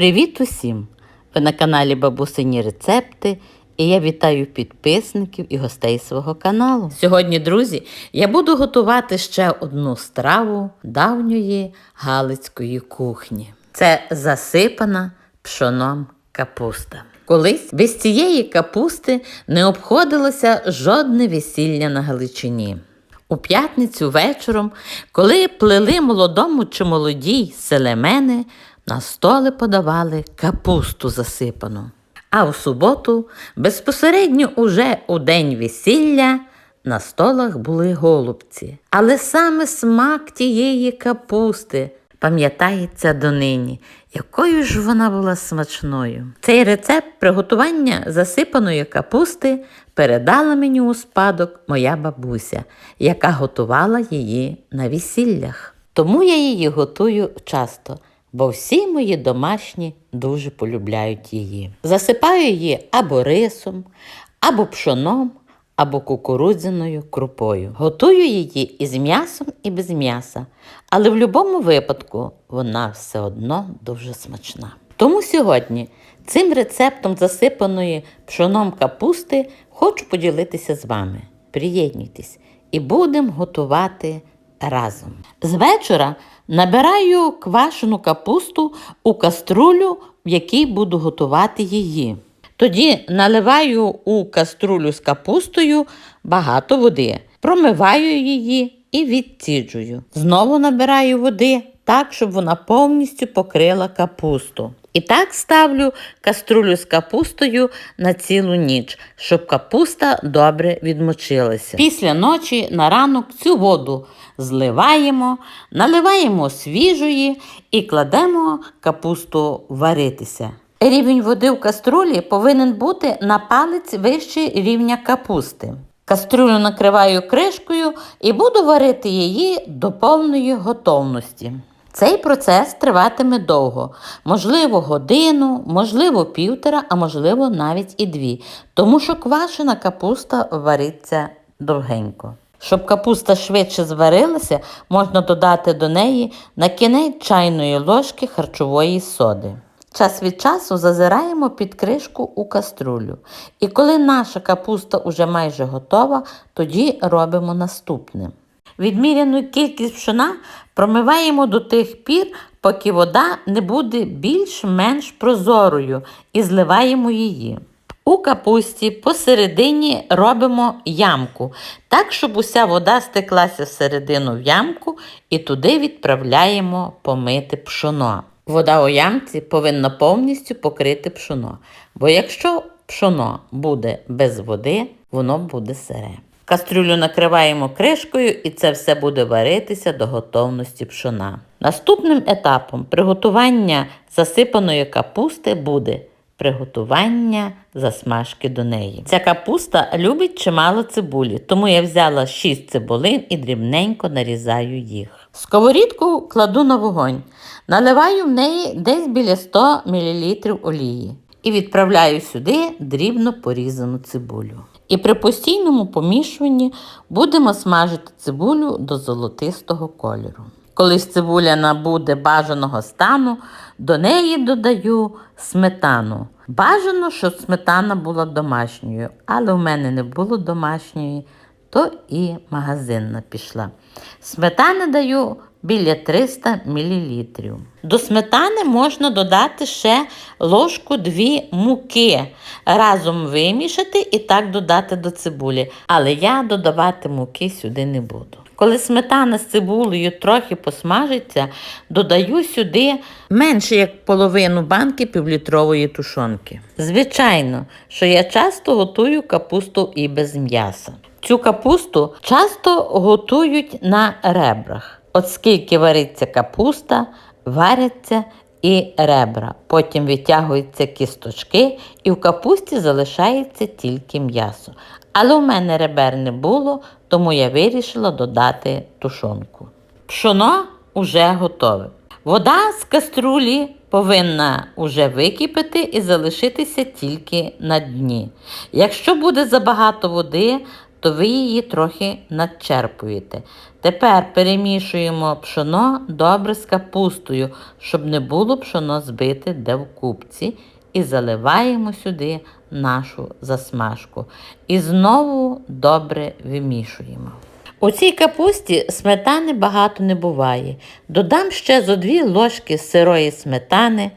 Привіт усім! Ви на каналі Бабусині Рецепти і я вітаю підписників і гостей свого каналу. Сьогодні, друзі, я буду готувати ще одну страву давньої галицької кухні. Це засипана пшоном капуста. Колись без цієї капусти не обходилося жодне весілля на Галичині. У п'ятницю вечором, коли плели молодому чи молодій селемени, на столи подавали капусту засипану. А у суботу, безпосередньо уже у день весілля, на столах були голубці. Але саме смак тієї капусти пам'ятається донині, якою ж вона була смачною. Цей рецепт приготування засипаної капусти передала мені у спадок моя бабуся, яка готувала її на весіллях. Тому я її готую часто, бо всі мої домашні дуже полюбляють її. Засипаю її або рисом, або пшоном, або кукурудзяною крупою. Готую її із м'ясом і без м'яса, але в будь-якому випадку вона все одно дуже смачна. Тому сьогодні цим рецептом засипаної пшоном капусти хочу поділитися з вами. Приєднуйтесь і будемо готувати разом. З вечора набираю квашену капусту у каструлю, в якій буду готувати її. Тоді наливаю у каструлю з капустою багато води, промиваю її і відціджую. Знову набираю води так, щоб вона повністю покрила капусту. І так ставлю каструлю з капустою на цілу ніч, щоб капуста добре відмочилася. Після ночі на ранок цю воду зливаємо, наливаємо свіжої і кладемо капусту варитися. Рівень води в каструлі повинен бути на палець вище рівня капусти. Каструлю накриваю кришкою і буду варити її до повної готовності. Цей процес триватиме довго, можливо, годину, можливо, півтора, а можливо, навіть і дві, тому що квашена капуста вариться довгенько. Щоб капуста швидше зварилася, можна додати до неї на кінець чайної ложки харчової соди. Час від часу зазираємо під кришку у каструлю. І коли наша капуста уже майже готова, тоді робимо наступне. Відміряну кількість пшона промиваємо до тих пір, поки вода не буде більш-менш прозорою, і зливаємо її. У капусті посередині робимо ямку, так, щоб уся вода стеклася всередину в ямку і туди відправляємо помити пшоно. Вода у ямці повинна повністю покрити пшоно, бо якщо пшоно буде без води, воно буде сире. Кастрюлю накриваємо кришкою і це все буде варитися до готовності пшона. Наступним етапом приготування засипаної капусти буде приготування засмажки до неї. Ця капуста любить чимало цибулі, тому я взяла 6 цибулин і дрібненько нарізаю їх. Сковорідку кладу на вогонь, наливаю в неї десь біля 100 мл олії і відправляю сюди дрібно порізану цибулю. І при постійному помішуванні будемо смажити цибулю до золотистого кольору. Коли ж цибуля набуде бажаного стану, до неї додаю сметану. Бажано, щоб сметана була домашньою, але в мене не було домашньої, то і магазинна пішла. Сметани даю біля 300 мл. До сметани можна додати ще ложку 2 муки, разом вимішати і так додати до цибулі. Але я додавати муки сюди не буду. Коли сметана з цибулею трохи посмажиться, додаю сюди менше як половину банки півлітрової тушонки. Звичайно, що я часто готую капусту і без м'яса. Цю капусту часто готують на ребрах. От скільки вариться капуста, варяться і ребра. Потім витягуються кісточки, і в капусті залишається тільки м'ясо. Але у мене ребер не було, тому я вирішила додати тушонку. Пшоно вже готове. Вода з каструлі повинна уже википити і залишитися тільки на дні. Якщо буде забагато води, то ви її трохи надчерпуєте. Тепер перемішуємо пшоно добре з капустою, щоб не було пшоно збите де в купці, і заливаємо сюди нашу засмажку. І знову добре вимішуємо. У цій капусті сметани багато не буває. Додам ще зо дві ложки сирої сметани,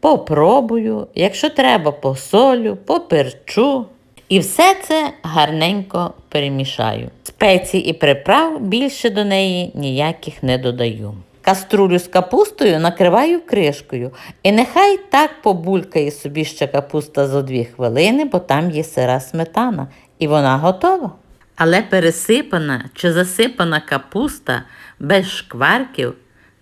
попробую, якщо треба, посолю, поперчу. І все це гарненько перемішаю. Спецій і приправ більше до неї ніяких не додаю. Каструлю з капустою накриваю кришкою, і нехай так побулькає собі ще капуста за дві хвилини, бо там є сира сметана, і вона готова. Але пересипана чи засипана капуста без шкварків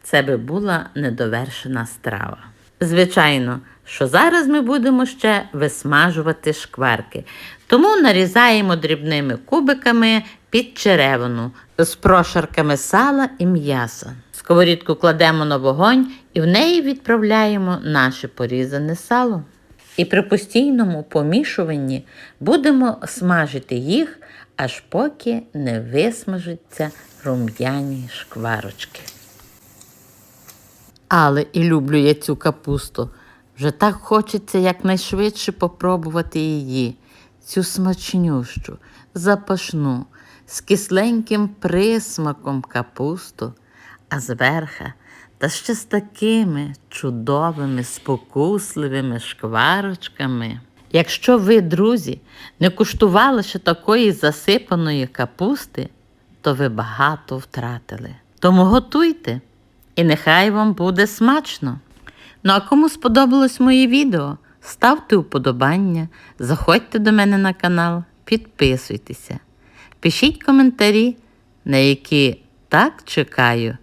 це би була недовершена страва. Звичайно, що зараз ми будемо ще висмажувати шкварки, тому нарізаємо дрібними кубиками під черевину з прошарками сала і м'яса. Сковорідку кладемо на вогонь і в неї відправляємо наше порізане сало. І при постійному помішуванні будемо смажити їх, аж поки не висмажаться рум'яні шкварочки. Але і люблю я цю капусту. Вже так хочеться якнайшвидше попробувати її, цю смачнющу, запашну, з кисленьким присмаком капусту, а зверха та ще з такими чудовими, спокусливими шкварочками. Якщо ви, друзі, не куштували ще такої засипаної капусти, то ви багато втратили. Тому готуйте, і нехай вам буде смачно. Ну а кому сподобалось моє відео, ставте вподобання, заходьте до мене на канал, підписуйтеся, пишіть коментарі, на які так чекаю,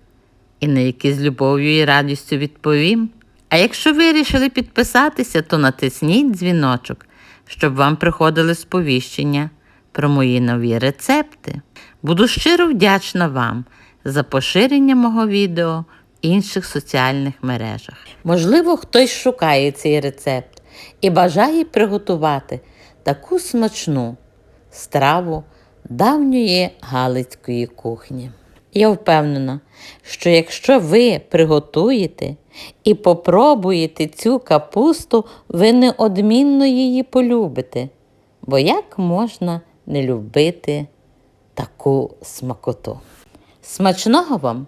і на які з любов'ю і радістю відповім. А якщо вирішили підписатися, то натисніть дзвіночок, щоб вам приходили сповіщення про мої нові рецепти. Буду щиро вдячна вам за поширення мого відео інших соціальних мережах. Можливо, хтось шукає цей рецепт і бажає приготувати таку смачну страву давньої галицької кухні. Я впевнена, що якщо ви приготуєте і попробуєте цю капусту, ви неодмінно її полюбите. Бо як можна не любити таку смакоту? Смачного вам!